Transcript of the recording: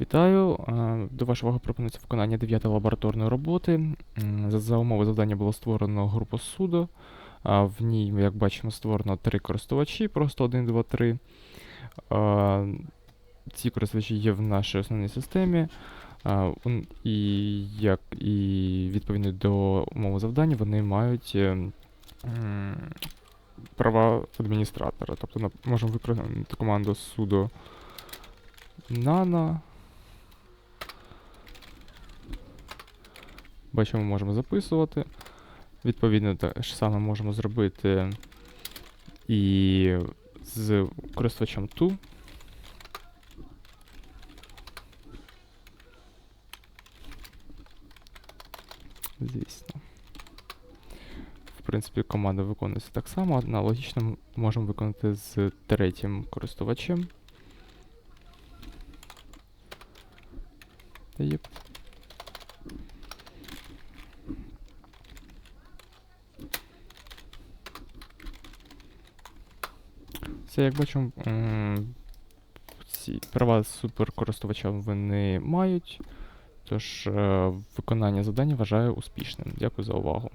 Вітаю. До вашої уваги пропонується виконання 9 лабораторної роботи. За, умови завдання було створено групу суду. В ній, як бачимо, створено три користувачі, просто 1, 2, 3. Е, Ці користувачі є в нашій основній системі. І як і відповідно до умови завдання, вони мають е, права адміністратора. Тобто можемо виконати команду суду nano. Бачимо, можемо записувати. Відповідно, те ж саме можемо зробити і з користувачем to. Звісно. В принципі, команда виконується так само. Аналогічно можемо виконати з третім користувачем. Єп. Це, як бачимо, ці права суперкористувача вони мають. Тож е, виконання завдання вважаю успішним. Дякую за увагу.